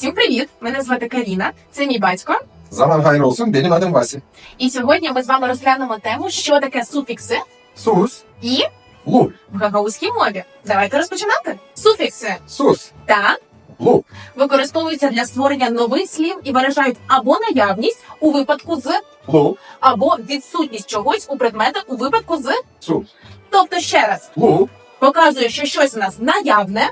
Всім привіт! Мене звати Каріна, це мій батько. Zaman hayır olsun benim adım Vasi. І сьогодні ми з вами розглянемо тему, що таке суфікси Sus, і lu, в гагаузькій мові. Давайте розпочинати. Суфікси sus, та lu, використовуються для створення нових слів і виражають або наявність у випадку з, lu, або відсутність чогось у предмета у випадку з. sus, Тобто ще раз lu, показує, що щось у нас наявне,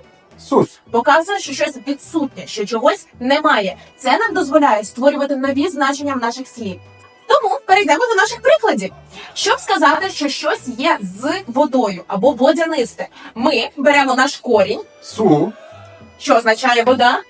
sus. показує, що щось відсутнє, що чогось немає. Це нам дозволяє створювати нові значення в наших слів. Тому перейдемо до наших прикладів. Щоб сказати, що щось є з водою або водянисте, ми беремо наш корінь, Su, що означає вода,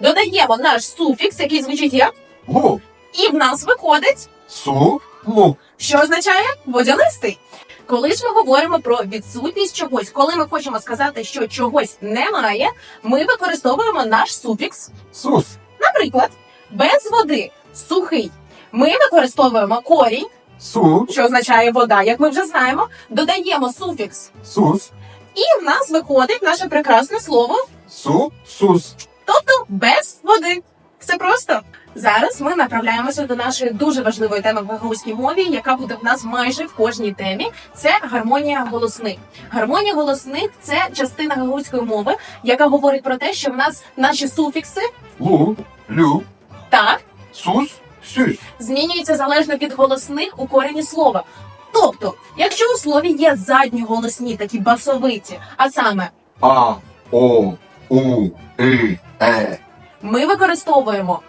додаємо наш суфікс, який звучить як, lu, і в нас виходить, su, lu. що означає водянистий. Коли ж ми говоримо про відсутність чогось, коли ми хочемо сказати, що чогось немає, ми використовуємо наш суфікс Sus, Наприклад, без води сухий. Ми використовуємо корінь, su, що означає вода, як ми вже знаємо, додаємо суфікс, sus, і в нас виходить наше прекрасне слово, su, sus. тобто без води. Все просто. Зараз ми направляємося до нашої дуже важливої теми в гагаузькій мові, яка буде в нас майже в кожній темі. Це гармонія голосних. Гармонія голосних це частина гагаузької мови, яка говорить про те, що в нас наші суфікси Lu, lu, так sus, süs. змінюється залежно від голосних у корені слова. Тобто, якщо у слові є задні голосні, такі басовиті, а саме A, o, u, i, e. ми використовуємо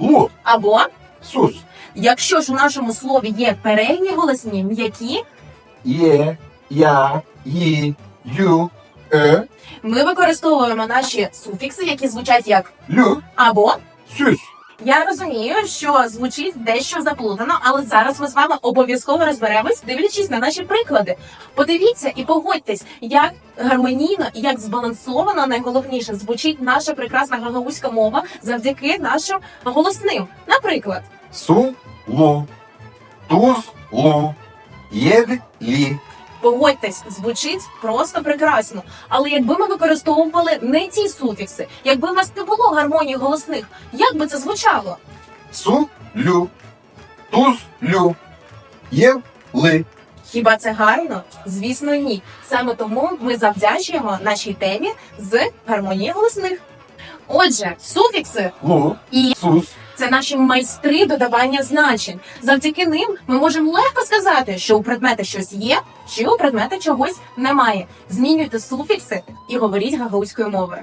Lu, або сус. якщо ж у нашому слові є передні голосні, м'які, є, я, ї, ю, е, ми використовуємо наші суфікси, які звучать як лю або. süs. Я розумію, що звучить дещо заплутано, але зараз ми з вами обов'язково розберемось, дивлячись на наші приклади. Подивіться і погодьтесь, як гармонійно і як збалансовано, найголовніше звучить наша прекрасна гагаузька мова завдяки нашим голосним. Наприклад, Su, lu, tuz, lu, yed, li. Погодьтесь, звучить просто прекрасно. Але якби ми використовували не ці суфікси, якби в нас не було гармонії голосних, як би це звучало? Su, lu, tuz, lu, yev, li. Хіба це гарно? Звісно, ні. Саме тому ми завдячуємо нашій темі з гармонії голосних. Отже, суфікси Lu, і sus, це наші майстри додавання значень. Завдяки ним ми можемо легко сказати, що у предмета щось є, чи у предмета чогось немає. Змінюйте суфікси і говоріть гагаузькою мовою.